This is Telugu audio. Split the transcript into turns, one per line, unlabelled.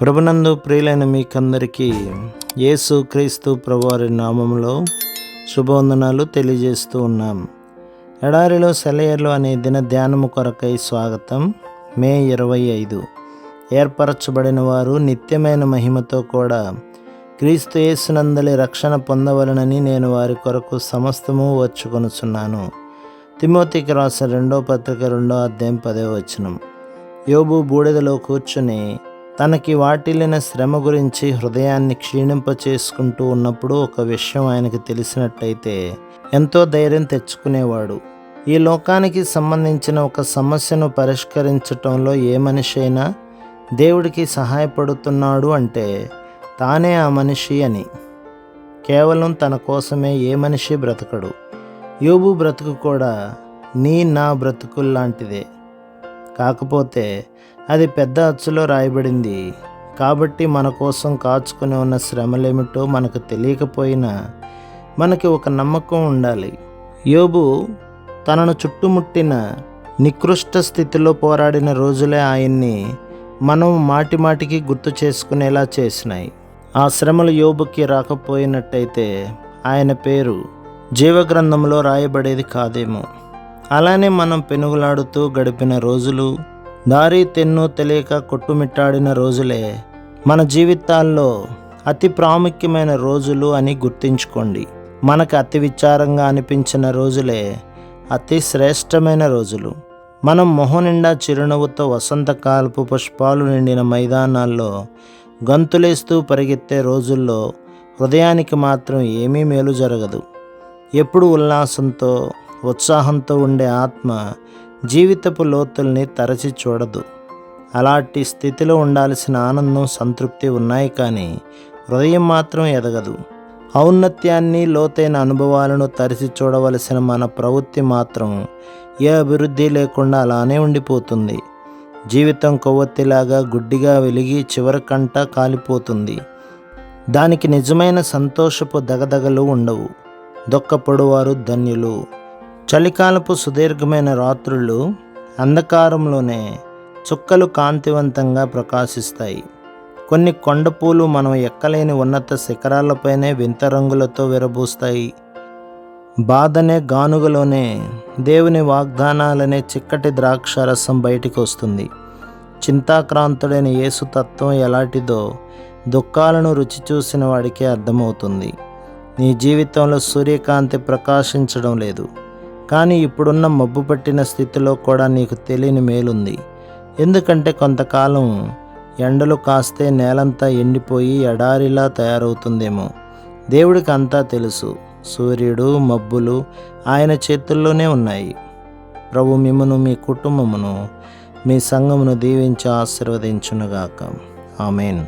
ప్రభునందు ప్రియులైన మీకందరికీ యేసు క్రీస్తు ప్రభువారి నామంలో శుభవందనాలు తెలియజేస్తూ ఉన్నాం. ఎడారిలో సెలయర్లు అనే దిన ధ్యానము కొరకై స్వాగతం మే ఇరవై ఐదు. ఏర్పరచబడిన వారు నిత్యమైన మహిమతో కూడా క్రీస్తు యేసునందలి రక్షణ పొందవలనని నేను వారి కొరకు సమస్తము వచ్చుకొనుచున్నాను. తిమోతికి రాసిన రెండో పత్రిక రెండో అధ్యాయం పదే వచనం. యోబు బూడిదలో కూర్చుని తనకి వాటిల్లిన శ్రమ గురించి హృదయాన్ని క్షీణింప చేసుకుంటూ ఉన్నప్పుడు ఒక విషయం ఆయనకు తెలిసినట్టయితే ఎంతో ధైర్యం తెచ్చుకునేవాడు. ఈ లోకానికి సంబంధించిన ఒక సమస్యను పరిష్కరించటంలో ఏ మనిషి అయినా దేవుడికి సహాయపడుతున్నాడు అంటే తానే ఆ మనిషి అని. కేవలం తన కోసమే ఏ మనిషి బ్రతకడు. యోబు బ్రతుకు కూడా నీ నా బ్రతుకుల్లాంటిదే. కాకపోతే అది పెద్ద అచ్చులో రాయబడింది. కాబట్టి మన కోసం కాచుకుని ఉన్న శ్రమలేమిటో మనకు తెలియకపోయినా మనకి ఒక నమ్మకం ఉండాలి. యోబు తనను చుట్టుముట్టిన నికృష్ట స్థితిలో పోరాడిన రోజులే ఆయన్ని మనం మాటి మాటికి గుర్తు చేసుకునేలా చేసినాయి. ఆ శ్రమలు యోబుకి రాకపోయినట్టయితే ఆయన పేరు జీవగ్రంథంలో రాయబడేది కాదేమో. అలానే మనం పెనుగులాడుతూ గడిపిన రోజులు దారి తెన్ను తెలియక కొట్టుమిట్టాడిన రోజులే. మన జీవితాల్లో అతి ప్రాముఖ్యమైన రోజులు అని గుర్తుంచుకోండి. మనకు అతి విచారంగా అనిపించిన రోజులే అతి శ్రేష్టమైన రోజులు. మనం మొహనిండా చిరునవ్వుతో వసంతకాలపు పుష్పాలు నిండిన మైదానాల్లో గంతులేస్తూ పరిగెత్తే రోజుల్లో హృదయానికి మాత్రం ఏమీ మేలు జరగదు. ఎప్పుడు ఉల్లాసంతో ఉత్సాహంతో ఉండే ఆత్మ జీవితపు లోతుల్ని తరచి చూడదు. అలాంటి స్థితిలో ఉండాల్సిన ఆనందం సంతృప్తి ఉన్నాయి కానీ హృదయం మాత్రం ఎదగదు. ఔన్నత్యాన్ని లోతైన అనుభవాలను తరిచి చూడవలసిన మన ప్రవృత్తి మాత్రం ఏ అభివృద్ధి లేకుండా అలానే ఉండిపోతుంది. జీవితం కొవ్వొత్తిలాగా గుడ్డిగా వెలిగి చివరికంట కాలిపోతుంది. దానికి నిజమైన సంతోషపు దగదగలు ఉండవు. దొక్కపొడువారు ధన్యులు. చలికాలపు సుదీర్ఘమైన రాత్రులు అంధకారంలోనే చుక్కలు కాంతివంతంగా ప్రకాశిస్తాయి. కొన్ని కొండపూలు మనం ఎక్కలేని ఉన్నత శిఖరాలపైనే వింత రంగులతో విరబూస్తాయి. బాధనే గానుగలోనే దేవుని వాగ్దానాలనే చిక్కటి ద్రాక్ష రసం బయటికి వస్తుంది చింతాక్రాంతుడైన యేసు తత్వం ఎలాంటిదో దుఃఖాలను రుచి చూసిన వాడికే అర్థమవుతుంది. నీ జీవితంలో సూర్యకాంతి ప్రకాశించడం లేదు. కానీ ఇప్పుడున్న మబ్బు పట్టిన స్థితిలో కూడా నీకు తెలియని మేలుంది. ఎందుకంటే కొంతకాలం ఎండలు కాస్తే నేలంతా ఎండిపోయి ఎడారిలా తయారవుతుందేమో. దేవుడికి అంతా తెలుసు. సూర్యుడు మబ్బులు ఆయన చేతుల్లోనే ఉన్నాయి. ప్రభు మిమ్మను మీ కుటుంబమును మీ సంఘమును దీవించి ఆశీర్వదించునుగాక. ఆమెన్.